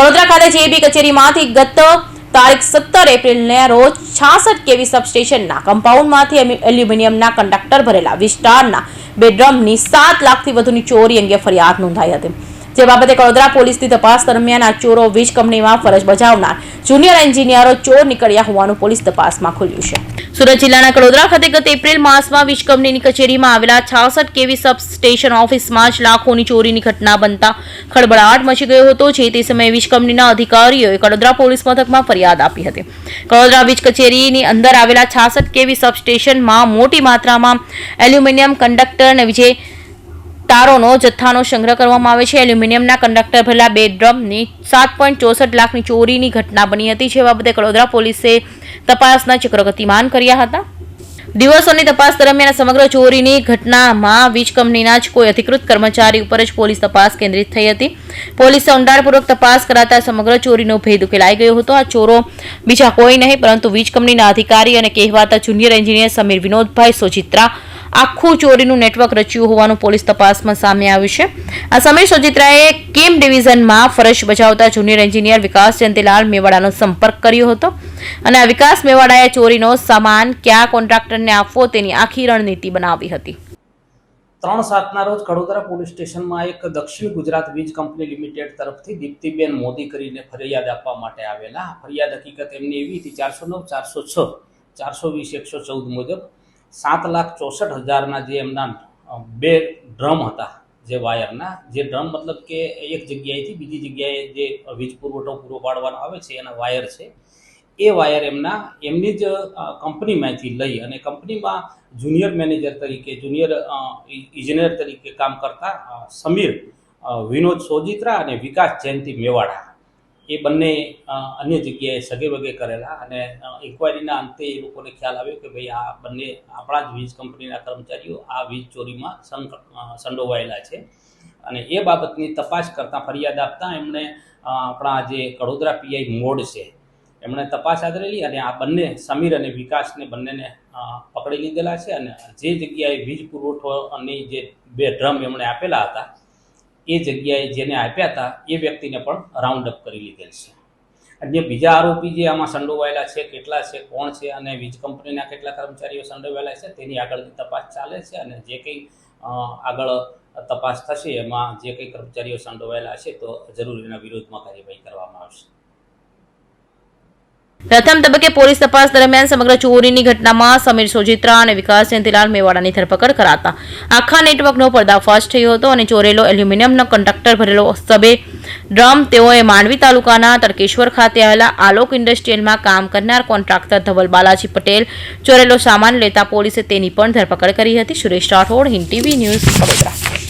કડોદરા ખાતે જેબી કચેરીમાંથી ગત તારીખ સત્તર એપ્રિલને રોજ છાસઠ કેવી સબસ્ટેશનના કમ્પાઉન્ડમાંથી એલ્યુમિનિયમના કંડક્ટર ભરેલા વિસ્તારના બે ડ્રમની સાત લાખથી વધુની ચોરી અંગે ફરિયાદ નોંધાઈ હતી. જે બાબતે કડોદરા પોલીસની તપાસ દરમિયાન આ ચોરો વીજ કંપનીમાં ફરજ બજાવનાર જુનિયર એન્જિનિયરો ચોર નીકળ્યા હોવાનું પોલીસ તપાસમાં ખુલ્યું છે. સુરત જિલ્લાના કડોદરા ખાતે ગત એપ્રિલ માસમાં વીજ કંપનીની કચેરીમાં આવેલા છાસઠ કેવી સબસ્ટેશન ઓફિસમાં જ લાખોની ચોરીની ઘટના બનતા ખળબળાટ મચી ગયો હતો, જે તે સમયે વીજ કંપનીના અધિકારીઓએ કડોદરા પોલીસ મથકમાં ફરિયાદ આપી હતી. કડોદરા વીજ કચેરીની અંદર આવેલા છાસઠ કેવી સબસ્ટેશનમાં મોટી માત્રામાં એલ્યુમિનિયમ કંડક્ટર અને વિજય તારોનો જથ્થાનો સંગ્રહ કરવામાં આવે છે. એલ્યુમિનિયમના કંડક્ટર ભરેલા બે ડ્રમની સાત પોઈન્ટ ચોસઠ લાખની ચોરીની ઘટના બની હતી, જે બાબતે કડોદરા પોલીસે તપાસના ચક્ર ગતિમાન કર્યા હતા. દિવસોની તપાસ દરમિયાન સમગ્ર ચોરીની ઘટનામાં વીજ કંપનીના જ કોઈ અધિકૃત કર્મચારી ઉપર જ પોલીસ તપાસ કેન્દ્રિત થઈ હતી. પોલીસે ઊંડાણપૂર્વક તપાસ કરાતા સમગ્ર ચોરીનો ભેદ ઉકેલાઈ ગયો હતો. આ ચોરો બીજા કોઈ નહીં, પરંતુ વીજ કંપનીના અધિકારી અને કહેવાતા જુનિયર એન્જિનિયર સમીર વિનોદભાઈ સોજિત્રા આખું ચોરીનું નેટવર્ક રચ્યું હોવાનું પોલીસ તપાસમાં સામે આવ્યું છે. આ સમય સોજિત્રાએ કેમ ડિવિઝનમાં ફરજ બજાવતા જુનિયર એન્જિનિયર વિકાસ જયંતિલાલ મેવાડાનો સંપર્ક કર્યો હતો? અને આ વિકાસ મેવાડાએ ચોરીનો સામાન ક્યાં કોન્ટ્રાક્ટરને આપવો તેની આખી રણનીતિ બનાવી હતી? ત્રણ સાતના રોજ કડોદરા પોલીસ સ્ટેશનમાં એક દક્ષિણ ગુજરાત વીજ કંપની લિમિટેડ તરફથી દીપ્તિબેન મોદી કરીને ફરિયાદ આપવા માટે આવેલા. ફરિયાદ હકીકત એમની એવી હતી, ચારસો નવ, ચારસો છ, ચારસો વીસ, એકસો ચૌદ મુજબ સાત લાખ ચોસઠ હજારના જે એમના બે ડ્રમ હતા, જે વાયરના. જે ડ્રમ મતલબ કે એક જગ્યાએથી બીજી જગ્યાએ જે વીજ પુરવઠો પૂરો પાડવાનો આવે છે, એના વાયર છે. એ વાયર એમના, એમની જ કંપનીમાંથી લઈ અને કંપનીમાં જુનિયર મેનેજર તરીકે, જુનિયર ઇજનેર તરીકે કામ કરતા સમીર વિનોદ સોજિત્રા અને વિકાસ જયંતિ મેવાડા. એ બંને અન્ય જગ્યાએ સગે વગે કરેલા અને ઇન્કવાયરીના અંતે એ લોકોને ખ્યાલ આવ્યો કે ભાઈ આ બંને, આપણા જ વીજ કંપનીના કર્મચારીઓ આ વીજ ચોરીમાં સંડોવાયેલા છે. અને એ બાબતની તપાસ કરતાં ફરિયાદ આપતા એમણે આપણા જે કડોદરા પીઆઈ મોડ છે, એમણે તપાસ આદરેલી અને આ બંને સમીર અને વિકાસને બંનેને પકડી લીધેલા છે અને જે જગ્યાએ વીજ પુરવઠોની જે બે ડ્રમ એમણે આપેલા હતા એ જગ્યાએ જેને આપ્યા હતા, એ વ્યક્તિને પણ રાઉન્ડ અપ કરી લીધેલ છે. અન્ય બીજા આરોપી જે આમાં સંડોવાયેલા છે, કેટલા છે, કોણ છે અને વીજ કંપનીના કેટલા કર્મચારીઓ સંડોવાયેલા છે, તેની આગળની તપાસ ચાલે છે અને જે કંઈ આગળ તપાસ થશે, એમાં જે કંઈ કર્મચારીઓ સંડોવાયેલા હશે તો જરૂર એના વિરોધમાં કાર્યવાહી કરવામાં આવશે. પ્રથમ તબક્કે પોલીસ તપાસ દરમિયાન સમગ્ર ચોરીની ઘટનામાં સમીર સોજિત્રા અને વિકાસ જયંતિલાલ મેવાડાની ધરપકડ કરાતા. આખા નેટવર્કનો પર્દાફાશ થયો હતો અને ચોરેલો એલ્યુમિનિયમનો કંડક્ટર ભરેલો સબે. ડ્રમ તેઓએ માંડવી તાલુકાના તરકેશ્વર ખાતે આવેલા આલોક ઇન્ડસ્ટ્રીયલમાં કામ કરનાર કોન્ટ્રાક્ટર ધવલ બાલાજી પટેલ, ચોરેલો સામાન લેતા પોલીસે તેની પણ ધરપકડ કરી હતી. Suresh Rathod, Hind TV news Vadodara.